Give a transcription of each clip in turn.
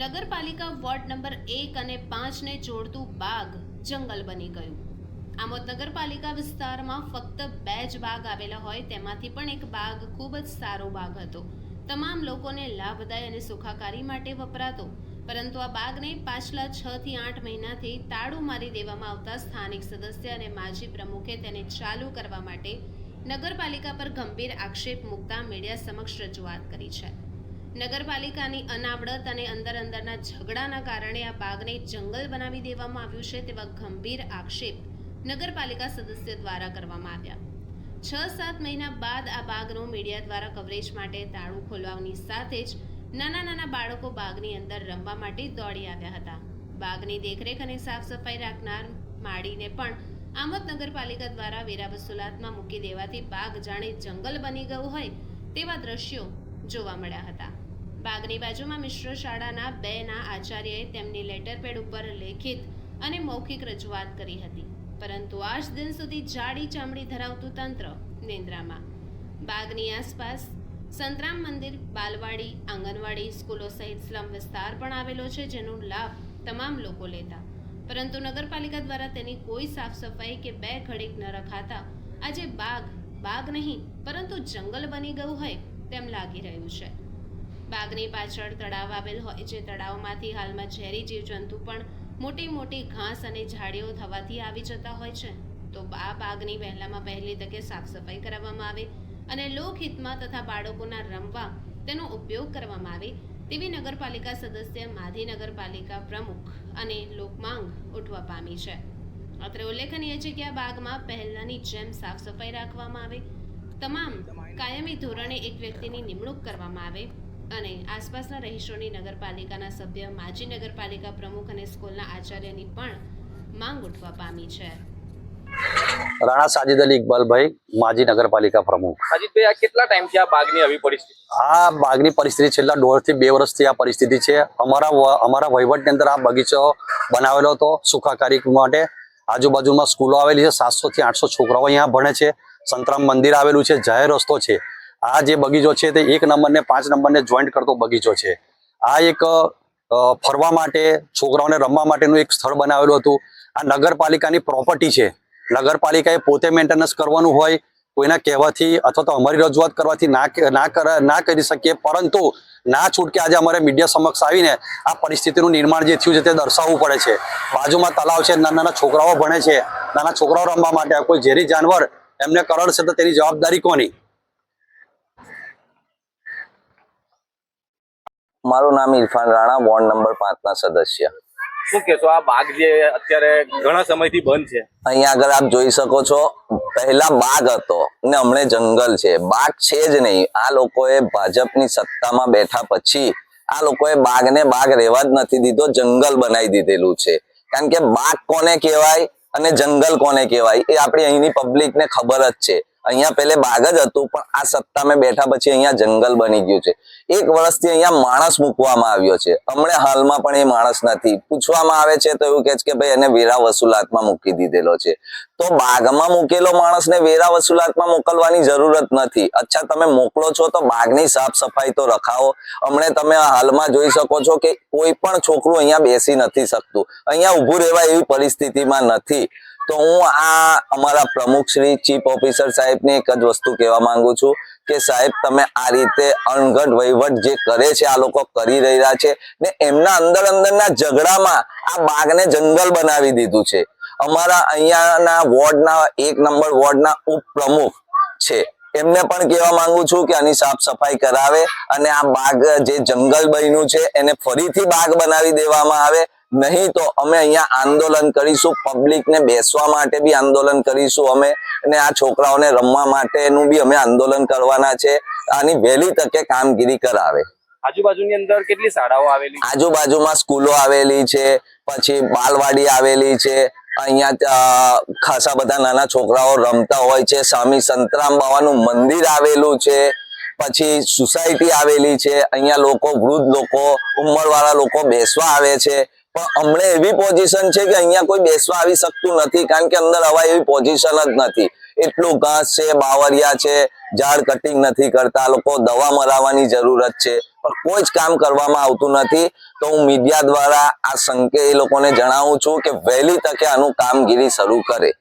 નગરપાલિકા ward number એક અને પાંચને જોડતું બાગ જંગલ બની ગયું. આમોદ નગરપાલિકા વિસ્તારમાં ફક્ત બે જ બાગ આવેલા હોય તેમાંથી પણ એક બાગ ખૂબ જ સારો બાગ હતો. તમામ લોકોને લાભદાય અને સુખાકારી માટે વપરાતો. પરંતુ આ બાગને પાછલા છ થી આઠ મહિનાથી તાળું મારી દેવામાં આવતા સ્થાનિક સદસ્ય અને માજી પ્રમુખે તેને ચાલુ કરવા માટે નગરપાલિકા પર ગંભીર આક્ષેપ મૂકતા મીડિયા સમક્ષ રજૂઆત કરી છે. નગરપાલિકાની અનાવડત અને અંદર અંદરના ઝઘડાના કારણે આ બાગને જંગલ બનાવી દેવામાં આવ્યું છે તેવા ગંભીર આક્ષેપ નગરપાલિકા સદસ્ય દ્વારા કરવામાં આવ્યા. છ સાત મહિના બાદ આ બાગનું મીડિયા દ્વારા કવરેજ માટે તાળું ખોલવાની સાથે જ નાના નાના બાળકો બાગની અંદર રમવા માટે દોડી આવ્યા હતા. બાગની દેખરેખ અને સાફ સફાઈ રાખનાર માળીને પણ આમોદ નગરપાલિકા દ્વારા વેરા વસૂલાતમાં મૂકી દેવાથી બાગ જાણે જંગલ બની ગયું હોય તેવા દ્રશ્યો જોવા મળ્યા હતા. બાગની બાજુમાં મિશ્ર શાળાના બે ના આચાર્યએ તેમની લેટરપેડ ઉપર લેખિત અને મૌખિક રજૂઆત કરી હતી. પરંતુ આજ દિન સુધી જાડી ચામડી ધરાવતું તંત્ર નિંદ્રામાં. બાગની આસપાસ સંતરામ મંદિર, બાલવાડી, આંગણવાડી સ્કૂલો સહિત સ્લમ વિસ્તાર પણ આવેલો છે જેનો લાભ તમામ લોકો લેતા. પરંતુ નગરપાલિકા દ્વારા તેની કોઈ સાફ સફાઈ કે બે ઘડીક ન રખાતા આજે બાગ બાગ નહીં, પરંતુ જંગલ બની ગયું હોય તેમ લાગી રહ્યું છે. બાગની પાછળ તળાવ આવેલ હોય જે તળાવમાંથી હાલમાં ઝેરી જીવજંતુ પણ મોટી મોટી ઘાસ અને ઝાડીઓ થવાથી આવી જતા હોય છે. તો આ બાગની વહેલામાં વહેલી તકે સાફ સફાઈ કરાવવામાં આવે અને લોકહિતમાં તથા બાળકોના રમવા તેનો ઉપયોગ કરવામાં આવે તેવી નગરપાલિકા સદસ્ય માધી નગરપાલિકા પ્રમુખ અને લોકમાંગ ઉઠવા પામી છે. અત્રે ઉલ્લેખનીય છે કે આ બાગમાં પહેલાની જેમ સાફ સફાઈ રાખવામાં આવે. તમામ કાયમી ધોરણે એક વ્યક્તિની નિમણૂક કરવામાં આવે. અને આસપાસના રહીશોની નગરપાલિકાના સભ્ય માજી નગરપાલિકા પ્રમુખ અને સ્કૂલના આચાર્યની પણ માંગ ઉઠવા પામી છે. રાણા સાજિદ અલી ઇકબાલભાઈ માજી નગરપાલિકા પ્રમુખ. અજીતભાઈ આ કેટલા ટાઈમથી આ બાગની આવી પરિસ્થિતિ? આ બાગની પરિસ્થિતિ છેલ્લા દોઢથી બે વર્ષથી આ પરિસ્થિતિ છે. અમારા વ- અમારા વહીવટની અંદર આ બગીચો બનાવેલો હતો સુખાકારી માટે. આજુબાજુમાં સ્કૂલો આવેલી છે. સાતસો થી આઠસો છોકરાઓ અહીંયા ભણે છે. સંતરામ મંદિર આવેલું છે. જાહેર રસ્તો છે. આ જે બગીચો છે તે એક નંબરને પાંચ નંબરને જોઈન્ટ કરતો બગીચો છે. આ એક ફરવા માટે, છોકરાઓને રમવા માટેનું એક સ્થળ બનાવેલું હતું. આ નગરપાલિકાની પ્રોપર્ટી છે. નગરપાલિકાએ પોતે મેન્ટેનન્સ કરવાનું હોય, કોઈના કહેવાથી અથવા તો અમારી રજૂઆત કરવાથી ના ના કરી શકીએ. પરંતુ ના છૂટકે આજે અમારે મીડિયા સમક્ષ આવીને આ પરિસ્થિતિનું નિર્માણ જે થયું છે તે દર્શાવવું પડે છે. બાજુમાં તલાવ છે, નાના નાના છોકરાઓ ભણે છે. નાના છોકરાઓ રમવા માટે, કોઈ ઝેરી જાનવર એમને કરડશે તો તેની જવાબદારી કોની? મારું નામ ઇરફાન રાણા વોર્ડ નંબર પાંચના સદસ્ય. શું કહેશો આ બાગ જે અત્યારે ઘણા સમયથી બંધ છે? અહીંયા આગળ આપ જોઈ શકો છો પહેલા બાગ હતો ને હમણે જંગલ છે. બાગ છે જ નહીં આ લોકોએ ભાજપની સત્તામાં બેઠા પછી આ લોકોએ બાગને બાગ રહેવા જ નથી દીધો જંગલ બનાવી દીધેલું છે. કારણ કે બાગ કોને કહેવાય અને જંગલ કોને કહેવાય એ આપણી અહીંની પબ્લિકને ખબર જ છે. અહીંયા પેલે બાગ જ હતું, પણ આ સત્તામાં બેઠા પછી અહીંયા જંગલ બની ગયું છે. એક વર્ષથી અહીંયા માણસ મૂકવામાં આવ્યો છે. હમણે હાલમાં પણ એ માણસ નથી. પૂછવામાં આવે છે તો એવું કે છે કે ભાઈ એને વેરા વસૂલાતમાં મૂકી દીધેલો છે. તો બાગમાં મૂકેલો માણસને વેરા વસૂલાતમાં મોકલવાની જરૂરત નથી. અચ્છા, તમે મોકલો છો તો બાગની સાફ સફાઈ તો રખાવો. હમણે તમે હાલમાં જોઈ શકો છો કે કોઈ પણ છોકરું અહીંયા બેસી નથી શકતું. અહીંયા ઊભું રહેવા એવી પરિસ્થિતિમાં નથી. તો હું આ અમારા પ્રમુખ શ્રી ચીફ ઓફિસર સાહેબને એક જ વસ્તુ કહેવા માંગુ છું કે સાહેબ, તમે આ રીતે અણઘડ વહીવટ જે કરે છે, આ લોકો કરી રહ્યા છે ને એમના અંદર અંદરના ઝઘડામાં આ બાગને જંગલ બનાવી દીધું છે. અમારા અહીંયાના વોર્ડના એક નંબર વોર્ડના ઉપપ્રમુખ છે. એમને પણ કહેવા માંગુ છું કે આની સાફ સફાઈ કરાવે અને આ બાગ જે જંગલ બન્યું છે, એને ફરીથી બાગ બનાવી દેવામાં આવે નહીં તો અમે અહીંયા આંદોલન કરીશું પબ્લિકને બેસવા માટે બી આંદોલન કરીશું અમે અને આ છોકરાઓને રમવા માટેનું બી અમે આંદોલન કરવાના છે. આની વહેલી તકે કામગીરી કરાવે. આજુબાજુની અંદર કેટલી શાળાઓ આવેલી? આજુબાજુમાં સ્કૂલો આવેલી છે પછી બાલવાડી આવેલી છે અહીંયા ખાસા બધા નાના છોકરાઓ રમતા હોય છે સ્વામી સંતરામ બાવાનું મંદિર આવેલું છે પછી સોસાયટી આવેલી છે અહીંયા લોકો વૃદ્ધ લોકો ઉંમરવાળા લોકો બેસવા આવે છે પણ હમણે એવી પોઝિશન છે કે અહીંયા કોઈ બેસવા આવી શકતું નથી, કારણ કે અંદર હવા એવી પોઝિશન જ નથી. એટલું ઘાસ છે બાવરિયા છે, ઝાડ કટિંગ નથી કરતા, લોકો દવા મરાવવાની જરૂરત છે. પણ કોઈ જ કામ કરવામાં આવતું નથી. તો હું મીડિયા દ્વારા આ સંકે એ લોકોને જણાવું છું કે વહેલી તકે આનું કામગીરી શરૂ કરે.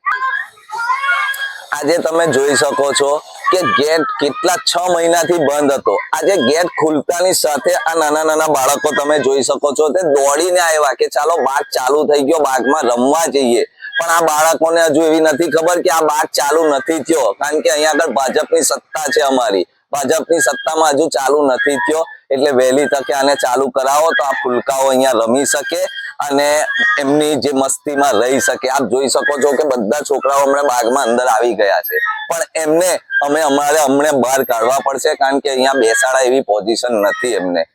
આજે તમે જોઈ શકો છો કે ગેટ કેટલા છ મહિનાથી બંધ હતો. આજે ગેટ ખુલતાની સાથે આ નાના નાના બાળકો તમે જોઈ શકો છો તે દોડીને આવ્યા કે ચાલો બાગ ચાલુ થઈ ગયો, બાગમાં રમવા જઈએ. પણ આ બાળકોને હજુ એવી નથી ખબર કે આ બાગ ચાલુ નથી થયો. કારણ કે અહીંયા આગળ ભાજપની સત્તા છે અમારી. ભાજપની સત્તામાં હજુ ચાલુ નથી થયો. એટલે વહેલી તકે આને ચાલુ કરાવો તો આ ફુલકાઓ અહીંયા રમી શકે. અને એમની જે મસ્તીમાં રહી શકે, આપ જોઈ શકો છો કે બધા છોકરાઓ હમણાં બાગમાં અંદર આવી ગયા છે. પણ એમને, અમે અમારે અમને બહાર કાઢવા પડશે કારણ કે અહીંયા બેસાડા એવી પોઝિશન નથી એમને.